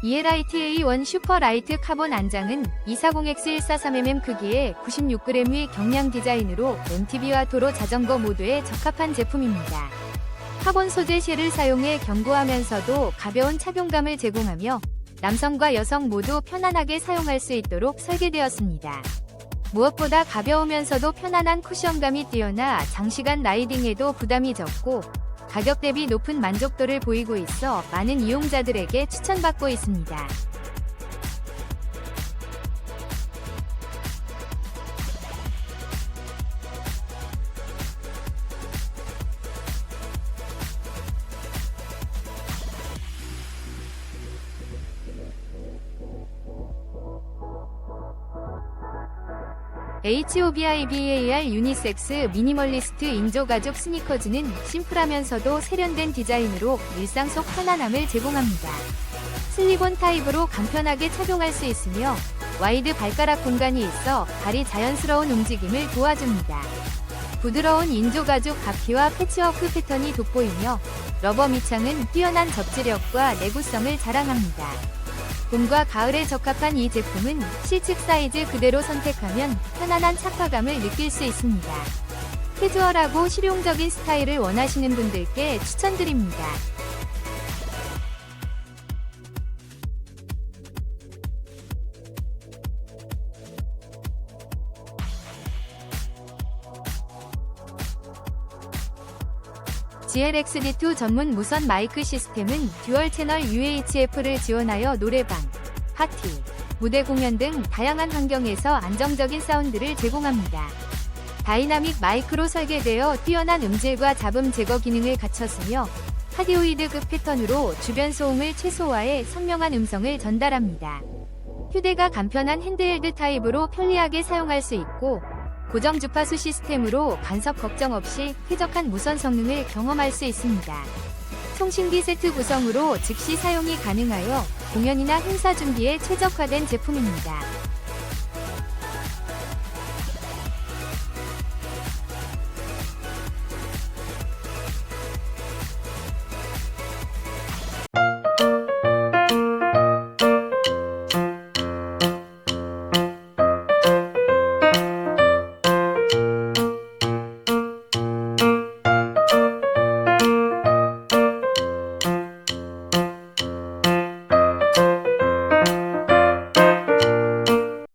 ELIT A1 슈퍼 라이트 카본 안장은 240X143mm 크기의 96g의 경량 디자인으로 MTB와 도로 자전거 모두에 적합한 제품입니다. 카본 소재 쉘을 사용해 견고하면서도 가벼운 착용감을 제공하며 남성과 여성 모두 편안하게 사용할 수 있도록 설계되었습니다. 무엇보다 가벼우면서도 편안한 쿠션감이 뛰어나 장시간 라이딩에도 부담이 적고 가격 대비 높은 만족도를 보이고 있어 많은 이용자들에게 추천받고 있습니다. HOBIBAR 유니섹스 미니멀리스트 인조가죽 스니커즈는 심플하면서도 세련된 디자인으로 일상 속 편안함을 제공합니다. 슬리본 타입으로 간편하게 착용할 수 있으며 와이드 발가락 공간이 있어 발이 자연스러운 움직임을 도와줍니다. 부드러운 인조가죽 바퀴와 패치워크 패턴이 돋보이며 러버 밑창은 뛰어난 접지력과 내구성을 자랑합니다. 봄과 가을에 적합한 이 제품은 실측 사이즈 그대로 선택하면 편안한 착화감을 느낄 수 있습니다. 캐주얼하고 실용적인 스타일을 원하시는 분들께 추천드립니다. GLX-D2 전문 무선 마이크 시스템은 듀얼 채널 UHF를 지원하여 노래방, 파티, 무대 공연 등 다양한 환경에서 안정적인 사운드를 제공합니다. 다이나믹 마이크로 설계되어 뛰어난 음질과 잡음 제거 기능을 갖췄으며 카디오이드급 패턴으로 주변 소음을 최소화해 선명한 음성을 전달합니다. 휴대가 간편한 핸드헬드 타입으로 편리하게 사용할 수 있고 고정 주파수 시스템으로 간섭 걱정 없이 쾌적한 무선 성능을 경험할 수 있습니다. 송신기 세트 구성으로 즉시 사용이 가능하여 공연이나 행사 준비에 최적화된 제품입니다.